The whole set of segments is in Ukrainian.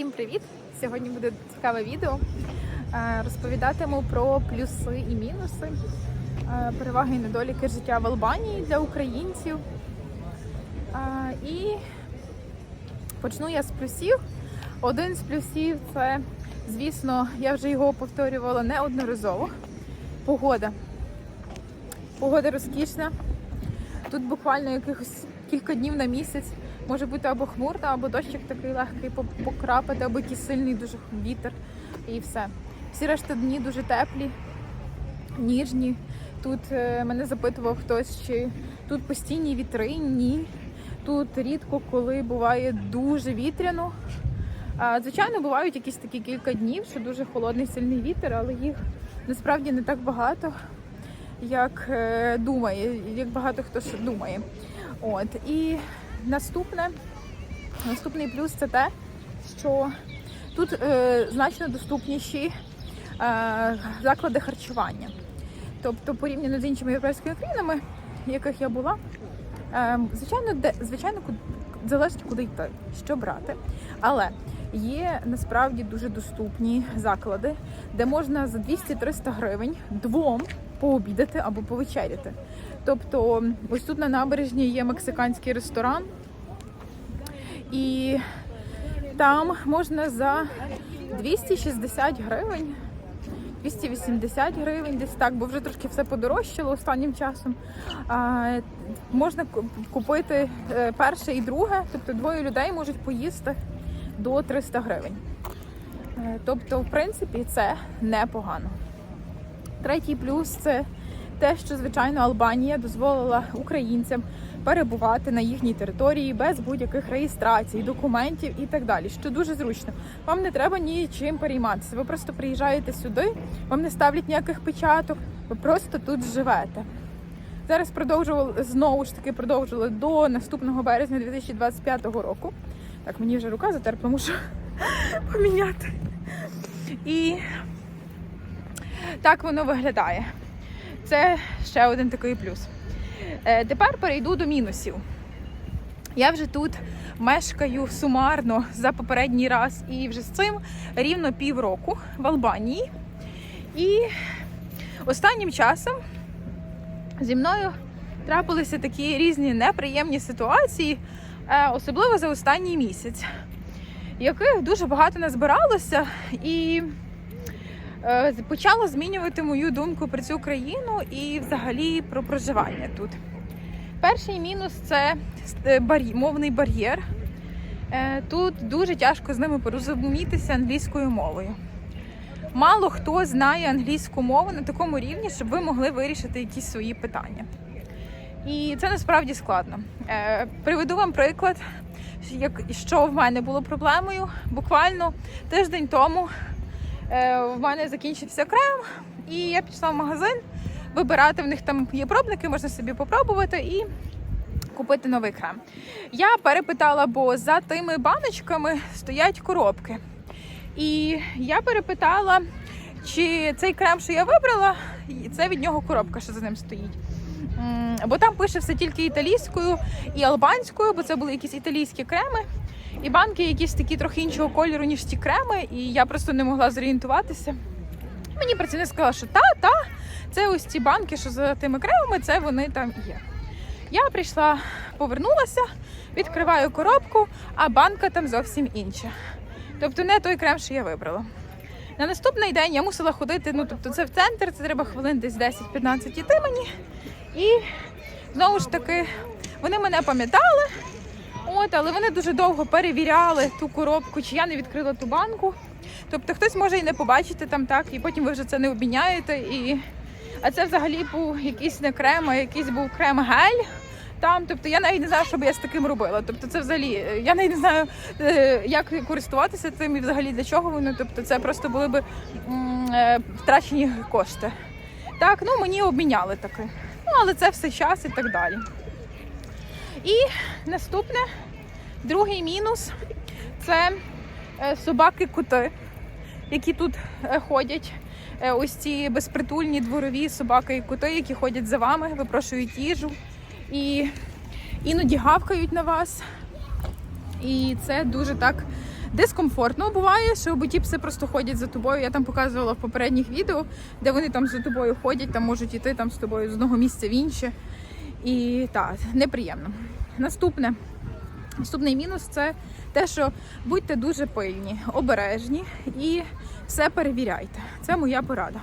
Всім привіт! Сьогодні буде цікаве відео. Е, Розповідатиму про плюси і мінуси, е, переваги і недоліки життя в Албанії для українців. Е, І почну я з плюсів. Один з плюсів це, звісно, я вже його повторювала неодноразово. Погода. Погода розкішна. Тут буквально якихось кілька днів на місяць може бути або хмурно, або дощик такий легкий по- покрапати, або якийсь сильний дуже вітер і все. Всі решта дні дуже теплі, ніжні. Тут е, мене запитував хтось, чи тут постійні вітри. Ні. Тут рідко коли буває дуже вітряно. Звичайно, бувають якісь такі кілька днів, що дуже холодний сильний вітер, але їх насправді не так багато, як е, думає, як багато хто думає. От і наступне, наступний плюс це те, що тут е, значно доступніші е, заклади харчування. Тобто, порівняно з іншими європейськими країнами, в яких я була, е, звичайно, де звичайно, залежить куди йти, що брати. Але є насправді дуже доступні заклади, де можна за 200-300 гривень двом пообідати або повечеряти. Тобто, ось тут на набережні є мексиканський ресторан, і там можна за 260 гривень, 280 гривень, десь так, бо вже трошки все подорожчало останнім часом. А, можна купити е, перше і друге, тобто двоє людей можуть поїсти до 300 гривень. Е, Тобто, в принципі, це непогано. Третій плюс це те, що звичайно Албанія дозволила українцям перебувати на їхній території без будь-яких реєстрацій, документів і так далі. Що дуже зручно. Вам не треба нічим перейматися. Ви просто приїжджаєте сюди, вам не ставлять ніяких печаток, ви просто тут живете. Зараз продовжували знову ж таки продовжили до наступного березня 2025 року. Так, мені вже рука затерпла, мушу поміняти. І так воно виглядає. Це ще один такий плюс. Е, тепер перейду до мінусів. Я вже тут мешкаю сумарно за попередній раз і вже з цим рівно півроку в Албанії. І останнім часом зі мною трапилися такі різні неприємні ситуації, е, особливо за останній місяць, яких дуже багато назбиралося і е, почало змінювати мою думку про цю країну і взагалі про проживання тут. Перший мінус це е, мовний бар'єр. Е, Тут дуже тяжко з ними порозумітися англійською мовою. Мало хто знає англійську мову на такому рівні, щоб ви могли вирішити якісь свої питання. І це насправді складно. Приведу вам приклад, що в мене було проблемою. Буквально тиждень тому в мене закінчився крем, і я пішла в магазин вибирати. В них там є пробники, можна собі попробувати і купити новий крем. Я перепитала, бо за тими баночками стоять коробки. І я перепитала, чи цей крем, що я вибрала, це від нього коробка, що за ним стоїть. Бо там пише все тільки італійською і албанською, бо це були якісь італійські креми. І банки якісь такі трохи іншого кольору, ніж ті креми, і я просто не могла зорієнтуватися. Мені працівник сказала, що та, та, це ось ці банки, що за тими кремами, це вони там є. Я прийшла, повернулася, відкриваю коробку, а банка там зовсім інша. Тобто не той крем, що я вибрала. На наступний день я мусила ходити, ну тобто це в центр, це треба хвилин десь 10-15 іти мені. І знову ж таки, вони мене пам'ятали, от, але вони дуже довго перевіряли ту коробку, чи я не відкрила ту банку. Тобто хтось може і не побачити там так, і потім ви вже це не обміняєте. І... А це взагалі був якийсь не крем, а якийсь був крем-гель. Там, тобто я навіть не знаю, що би я з таким робила. Тобто, це взагалі е, я навіть не знаю, е, як користуватися цим і взагалі для чого воно. Тобто, це просто були б е, втрачені кошти. Так, ну мені обміняли таки. Ну, але це все час і так далі. І наступне, другий мінус це е, собаки-кути, які тут е, ходять. Е, Ось ці безпритульні дворові собаки і коти, які ходять за вами, випрошують їжу і іноді гавкають на вас. І це дуже так дискомфортно буває, що бо ті пси просто ходять за тобою. Я там показувала в попередніх відео, де вони там за тобою ходять, там можуть іти там з тобою з одного місця в інше. І так, неприємно. Наступне. Наступний мінус це те, що будьте дуже пильні, обережні і все перевіряйте. Це моя порада.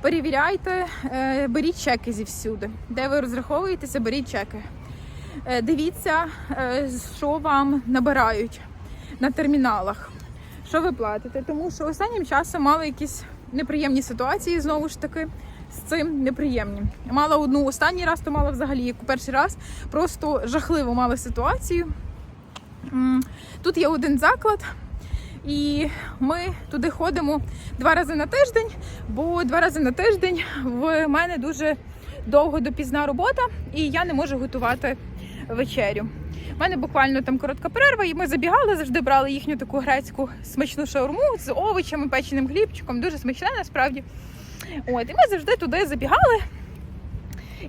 Перевіряйте, е, беріть чеки зівсюди. Де ви розраховуєтеся, беріть чеки. Е, Дивіться, е, що вам набирають на терміналах, що ви платите. Тому що останнім часом мали якісь неприємні ситуації знову ж таки. З цим неприємні. Мала одну останній раз, то мала взагалі як перший раз. Просто жахливо мала ситуацію. Тут є один заклад, і ми туди ходимо два рази на тиждень, бо два рази на тиждень в мене дуже довго допізна робота, і я не можу готувати вечерю. У мене буквально там коротка перерва, і ми забігали, завжди брали їхню таку грецьку смачну шаурму з овочами, печеним хлібчиком. Дуже смачне насправді. От, і ми завжди туди забігали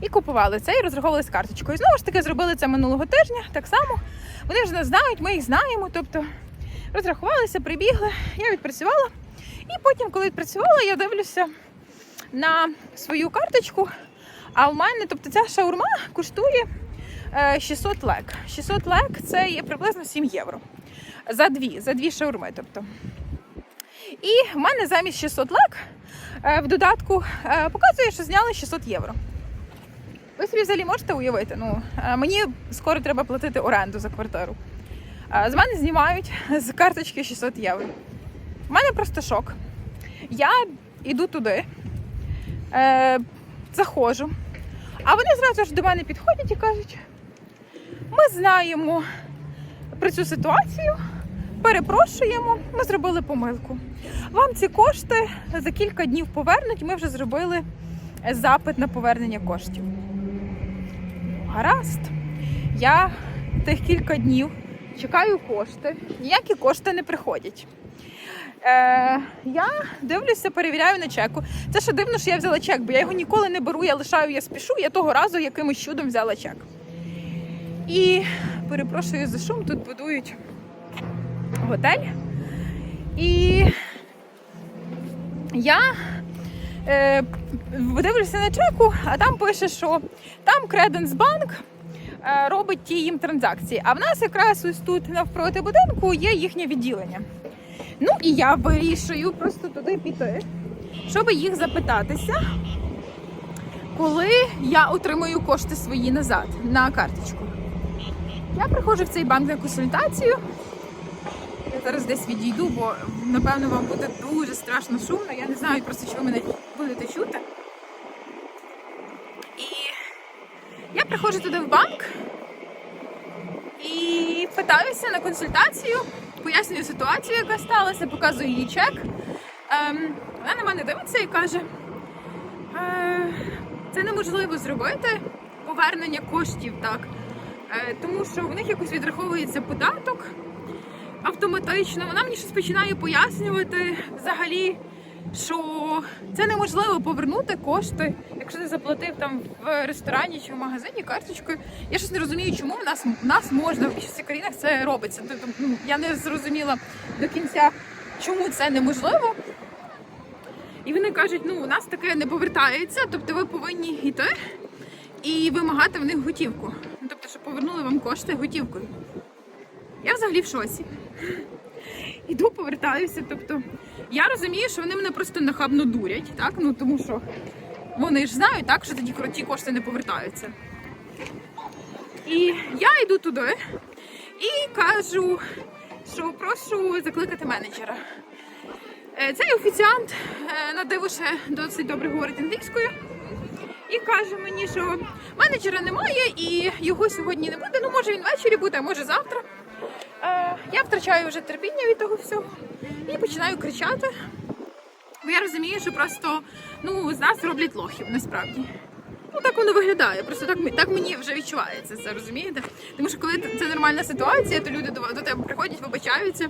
і купували це і розраховували з карточкою. Знову ж таки, зробили це минулого тижня так само. Вони ж нас знають, ми їх знаємо. Тобто розрахувалися, прибігли, я відпрацювала. І потім, коли відпрацювала, я дивлюся на свою карточку. А в мене, тобто, ця шаурма коштує е, 600 лек. 600 лек це є приблизно 7 євро. За дві, за дві шаурми. Тобто. І в мене замість 600 лек е, в додатку е, показує, що зняли 600 євро. Ви собі взагалі можете уявити? Ну, е, мені скоро треба платити оренду за квартиру. Е, З мене знімають з карточки 600 євро. У мене просто шок. Я йду туди, е, заходжу, а вони зразу ж до мене підходять і кажуть: ми знаємо про цю ситуацію, перепрошуємо, ми зробили помилку. Вам ці кошти за кілька днів повернуть, ми вже зробили запит на повернення коштів. Гаразд. Я тих кілька днів чекаю кошти, ніякі кошти не приходять. Е, я дивлюся, перевіряю на чеку. Це ще дивно, що я взяла чек, бо я його ніколи не беру, я лишаю, я спішу. Я того разу якимось чудом взяла чек. І перепрошую за шум, тут будують готель. І я е, дивлюся на чеку, а там пише, що там Креденсбанк е, робить ті їм транзакції. А в нас якраз ось тут навпроти будинку є їхнє відділення. Ну і я вирішую просто туди піти, щоб їх запитатися, коли я отримую кошти свої назад на карточку. Я приходжу в цей банк на консультацію. Зараз десь відійду, бо напевно вам буде дуже страшно шумно. Я не знаю просто, чи ви мене будете чути. І я приходжу туди в банк і питаюся на консультацію, пояснюю ситуацію, яка сталася, показую їй чек. Ем, вона на мене дивиться і каже: е, це неможливо зробити повернення коштів так. Е, тому що в них якось відраховується податок автоматично. Вона мені щось починає пояснювати взагалі, що це неможливо повернути кошти, якщо ти заплатив там в ресторані чи в магазині карточкою. Я щось не розумію, чому в нас в нас можна в більшості країнах це робиться. Тобто, ну, я не зрозуміла до кінця, чому це неможливо. І вони кажуть, ну у нас таке не повертається, тобто ви повинні йти і вимагати в них готівку. Ну, тобто, щоб повернули вам кошти готівкою. Я взагалі в шоці. Іду, повертаюся. Тобто, я розумію, що вони мене просто нахабно дурять, так? Ну тому що вони ж знають, так, що тоді ті кошти не повертаються. І я йду туди і кажу, що прошу закликати менеджера. Е, Цей офіціант е, на диво ще досить добре говорить англійською. І каже мені, що менеджера немає і його сьогодні не буде. Ну, може він ввечері буде, а може завтра. Е, я втрачаю вже терпіння від того всього і починаю кричати. Бо я розумію, що просто ну, з нас роблять лохів насправді. Ну так воно виглядає. Просто так, так мені вже відчувається це, розумієте? Тому що коли це нормальна ситуація, то люди до, до тебе приходять, вибачаються,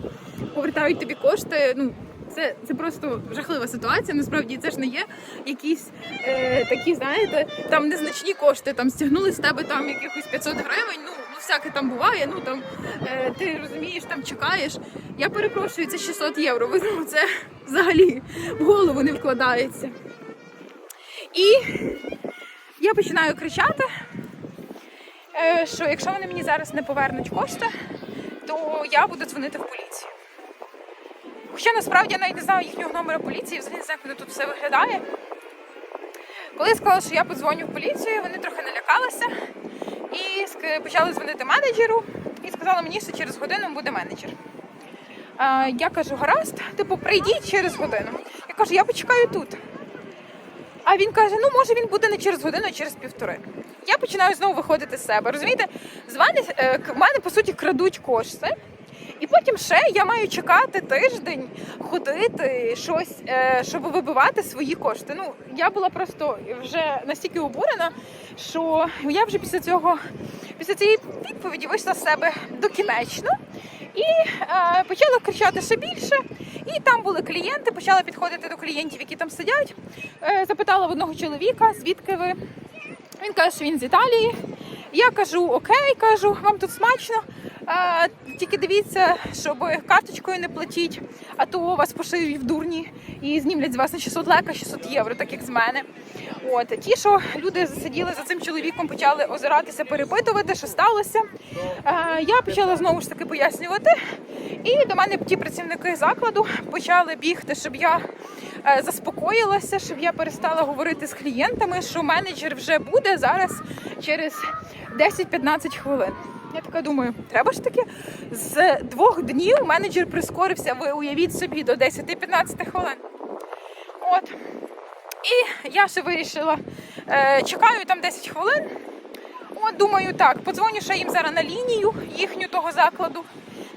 повертають тобі кошти. Ну це, це просто жахлива ситуація. Насправді це ж не є якісь е, такі, знаєте, там незначні кошти, там стягнули з тебе там якихось 500 гривень. Всяке там буває. Ну там е, ти розумієш, там чекаєш. Я перепрошую, це 600 євро. Ви ну, це взагалі в голову не вкладається. І я починаю кричати, е, що якщо вони мені зараз не повернуть кошти, то я буду дзвонити в поліцію. Хоча насправді я навіть не знаю їхнього номера поліції, взагалі не знаю, воно тут все виглядає. Коли я сказала, що я подзвоню в поліцію, вони трохи налякалися і почали дзвонити менеджеру і сказали мені, що через годину буде менеджер. Я кажу, гаразд, типу, прийдіть через годину. Я кажу, я почекаю тут. А він каже: ну може він буде не через годину, а через півтори. Я починаю знову виходити з себе. Розумієте, з мене е, в мене по суті крадуть кошти. І потім ще я маю чекати тиждень, ходити щось, е, щоб вибивати свої кошти. Ну я була просто вже настільки обурена, що я вже після цього, після цієї відповіді вийшла з себе докінечно і е, почала кричати ще більше. І там були клієнти, почала підходити до клієнтів, які там сидять. Е, запитала в одного чоловіка, звідки ви. Він каже, що він з Італії. Я кажу, окей, кажу, вам тут смачно. Тільки дивіться, щоб карточкою не платіть, а то вас пошиють в дурні і знімлять з вас на 600 лека, 600 євро, так як з мене. От ті, що люди сиділи за цим чоловіком, почали озиратися, перепитувати, що сталося. А, я почала знову ж таки пояснювати. І до мене ті працівники закладу почали бігти, щоб я е, заспокоїлася, щоб я перестала говорити з клієнтами, що менеджер вже буде зараз через 10-15 хвилин. Я така думаю, треба ж таки з двох днів менеджер прискорився. Ви уявіть собі до 10-15 хвилин. От. І я ще вирішила, е, чекаю там 10 хвилин. От думаю, так, подзвоню ще їм зараз на лінію їхню того закладу.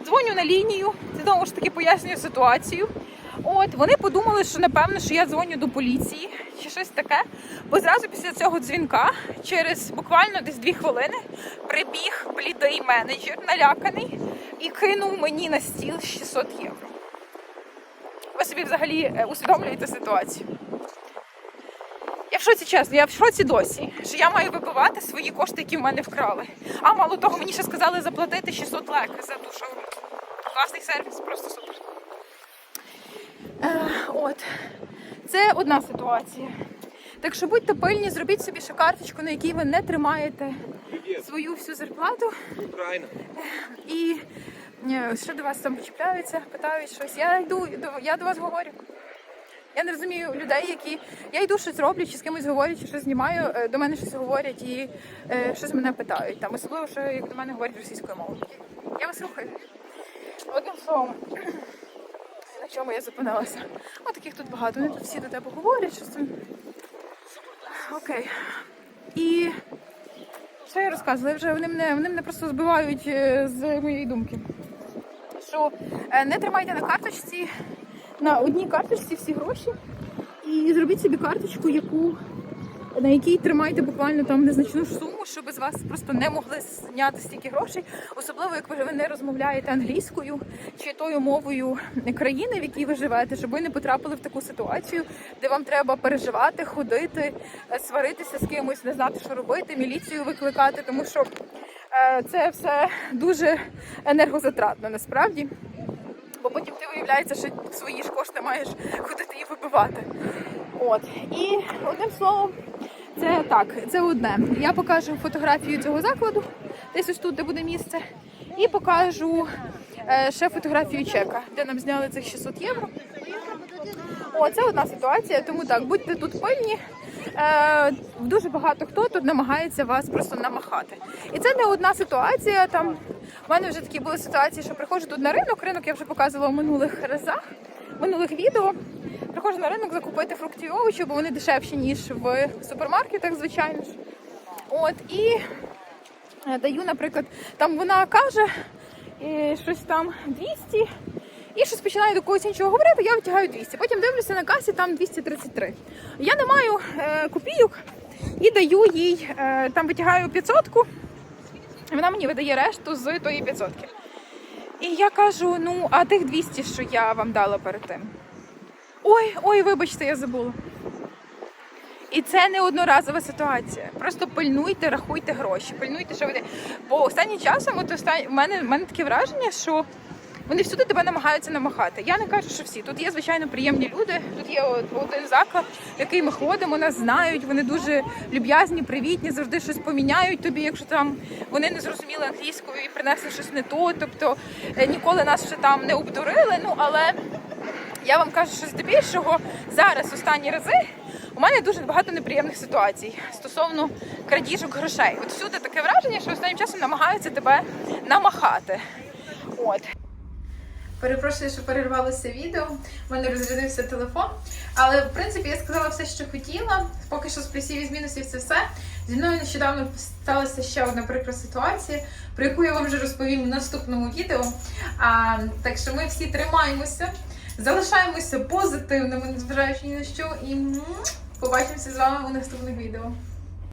Дзвоню на лінію, знову ж таки пояснюю ситуацію. От вони подумали, що напевно, що я дзвоню до поліції чи щось таке. Бо зразу після цього дзвінка, через буквально десь дві хвилини, прибіг блідий менеджер, наляканий, і кинув мені на стіл 600 євро. Ви собі взагалі е, усвідомлюєте ситуацію. Я в шоці чесно, я в шоці досі, що я маю вибивати свої кошти, які в мене вкрали. А мало того, мені ще сказали заплатити 600 лек за шаурму. Класний сервіс, просто супер. Е, от. Це одна ситуація. Так що будьте пильні, зробіть собі ще карточку, на якій ви не тримаєте свою всю зарплату. Україна. І е, ще до вас там почіпляються, питають щось. Я йду, я до вас говорю. Я не розумію людей, які. Я йду щось роблю, чи з кимось говорю, чи щось знімаю, е, до мене щось говорять і е, щось мене питають. Там, особливо, що як до мене говорять російською мовою. Я вас слухаю. Одним словом, чому я зупинилася? О, таких тут багато. Вони тут всі до тебе говорять, що це. Окей. І що я розказувала? Вже вони мене, вони мене просто збивають е, з моєї думки. Що е, не тримайте на карточці, на одній карточці всі гроші. І зробіть собі карточку, яку, на якій тримайте буквально там незначну суму, щоб з вас просто не могли зняти стільки грошей. Особливо, як ви не розмовляєте англійською чи тою мовою країни, в якій ви живете, щоб ви не потрапили в таку ситуацію, де вам треба переживати, ходити, е, сваритися з кимось, не знати, що робити, міліцію викликати, тому що е, це все дуже енергозатратно насправді. Бо потім ти виявляється, що свої ж кошти маєш ходити і вибивати. От. І одним словом, це так, це одне. Я покажу фотографію цього закладу, десь ось тут, де буде місце, і покажу е, ще фотографію чека, де нам зняли цих 600 євро. О, це одна ситуація, тому так, будьте тут пильні. Е, дуже багато хто тут намагається вас просто намахати. І це не одна ситуація. Там в мене вже такі були ситуації, що приходжу тут на ринок. Ринок я вже показувала в минулих разах, минулих відео. Приходжу на ринок закупити фрукти і овочі, бо вони дешевші, ніж в супермаркетах, звичайно ж. От і е, даю, наприклад, там вона каже щось там 200, і щось починаю до когось іншого говорити, я витягаю 200. Потім дивлюся на касі, там 233. Я не маю е, копійок і даю їй, е, там витягаю 500, вона мені видає решту з тої 500. І я кажу: ну, а тих 200, що я вам дала перед тим. Ой, ой, вибачте, я забула. І це не одноразова ситуація. Просто пильнуйте, рахуйте гроші, пильнуйте, що ви. Бо останнім часом, от останні, в мене в мене таке враження, що вони всюди тебе намагаються намахати. Я не кажу, що всі. Тут є звичайно приємні люди. Тут є один заклад, в який ми ходимо, нас знають. Вони дуже люб'язні, привітні, завжди щось поміняють тобі, якщо там вони не зрозуміли англійською і принесли щось не то. Тобто е, ніколи нас ще там не обдурили. Ну але я вам кажу, що здебільшого зараз останні рази у мене дуже багато неприємних ситуацій стосовно крадіжок грошей. От всюди таке враження, що останнім часом намагаються тебе намахати. От. Перепрошую, що перервалося відео. У мене розрядився телефон. Але в принципі я сказала все, що хотіла. Поки що з плюсів і з мінусів це все. Зі мною нещодавно сталася ще одна прикра ситуація, про яку я вам вже розповім в наступному відео. А, так що ми всі тримаємося, залишаємося позитивними, незважаючи ні на що, і побачимося з вами у наступних відео.